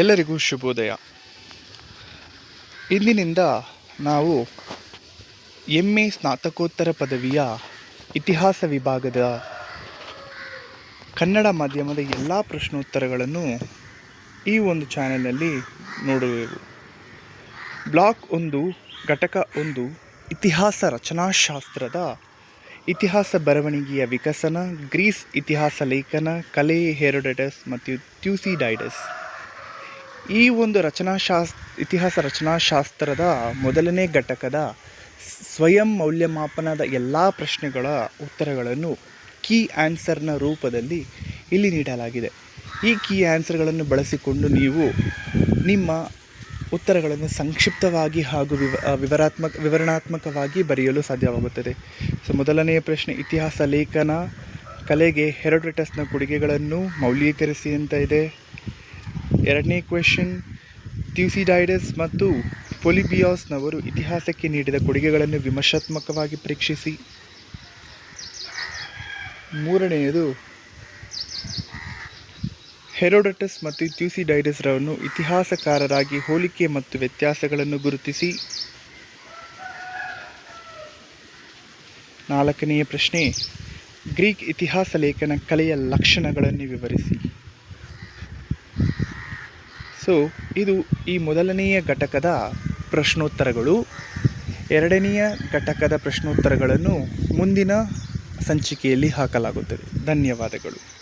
ಎಲ್ಲರಿಗೂ ಶುಭೋದಯ. ಇಂದಿನಿಂದ ನಾವು ಎಂ ಎ ಸ್ನಾತಕೋತ್ತರ ಪದವಿಯ ಇತಿಹಾಸ ವಿಭಾಗದ ಕನ್ನಡ ಮಾಧ್ಯಮದ ಎಲ್ಲ ಪ್ರಶ್ನೋತ್ತರಗಳನ್ನು ಈ ಒಂದು ಚಾನೆಲ್ನಲ್ಲಿ ನೋಡುವೆವು. ಬ್ಲಾಕ್ ಒಂದು, ಘಟಕ ಒಂದು, ಇತಿಹಾಸ ರಚನಾಶಾಸ್ತ್ರದ ಇತಿಹಾಸ ಬರವಣಿಗೆಯ ವಿಕಸನ, ಗ್ರೀಸ್ ಇತಿಹಾಸ ಲೇಖನ, ಕಲೆ ಹೆರೋಡಟಸ್ ಮತ್ತು ಟ್ಯೂಸಿಡೈಡಸ್ ಈ ಒಂದು ರಚನಾಶಾಸ್, ಇತಿಹಾಸ ರಚನಾಶಾಸ್ತ್ರದ ಮೊದಲನೇ ಘಟಕದ ಸ್ವಯಂ ಮೌಲ್ಯಮಾಪನದ ಎಲ್ಲ ಪ್ರಶ್ನೆಗಳ ಉತ್ತರಗಳನ್ನು ಕೀ ಆನ್ಸರ್ನ ರೂಪದಲ್ಲಿ ಇಲ್ಲಿ ನೀಡಲಾಗಿದೆ. ಈ ಕೀ ಆನ್ಸರ್ಗಳನ್ನು ಬಳಸಿಕೊಂಡು ನೀವು ನಿಮ್ಮ ಉತ್ತರಗಳನ್ನು ಸಂಕ್ಷಿಪ್ತವಾಗಿ ಹಾಗೂ ವಿವ ವಿವರಾತ್ಮಕ, ವಿವರಣಾತ್ಮಕವಾಗಿ ಬರೆಯಲು ಸಾಧ್ಯವಾಗುತ್ತದೆ. ಸೊ, ಮೊದಲನೆಯ ಪ್ರಶ್ನೆ, ಇತಿಹಾಸ ಲೇಖನ ಕಲೆಗೆ ಹೆರೋಡಟಸ್ನ ಕೊಡುಗೆಗಳನ್ನು ಮೌಲ್ಯೀಕರಿಸಿ ಅಂತ ಇದೆ. ಎರಡನೇ ಕ್ವೆಶನ್ ಟ್ಯೂಸಿಡೈಡಸ್ ಮತ್ತು ಪೊಲಿಬಿಯಾಸ್ನವರು ಇತಿಹಾಸಕ್ಕೆ ನೀಡಿದ ಕೊಡುಗೆಗಳನ್ನು ವಿಮರ್ಶಾತ್ಮಕವಾಗಿ ಪರೀಕ್ಷಿಸಿ. ಮೂರನೆಯದು, ಹೆರೋಡಟಸ್ ಮತ್ತು ಟ್ಯೂಸಿಡೈಡಸ್ರವನ್ನು ಇತಿಹಾಸಕಾರರಾಗಿ ಹೋಲಿಕೆ ಮತ್ತು ವ್ಯತ್ಯಾಸಗಳನ್ನು ಗುರುತಿಸಿ. ನಾಲ್ಕನೆಯ ಪ್ರಶ್ನೆ, ಗ್ರೀಕ್ ಇತಿಹಾಸ ಲೇಖನ ಕಲೆಯ ಲಕ್ಷಣಗಳನ್ನು ವಿವರಿಸಿ. ಸೊ ಇದು ಈ ಮೊದಲನೆಯ ಘಟಕದ ಪ್ರಶ್ನೋತ್ತರಗಳು. ಎರಡನೆಯ ಘಟಕದ ಪ್ರಶ್ನೋತ್ತರಗಳನ್ನು ಮುಂದಿನ ಸಂಚಿಕೆಯಲ್ಲಿ ಹಾಕಲಾಗುತ್ತದೆ. ಧನ್ಯವಾದಗಳು.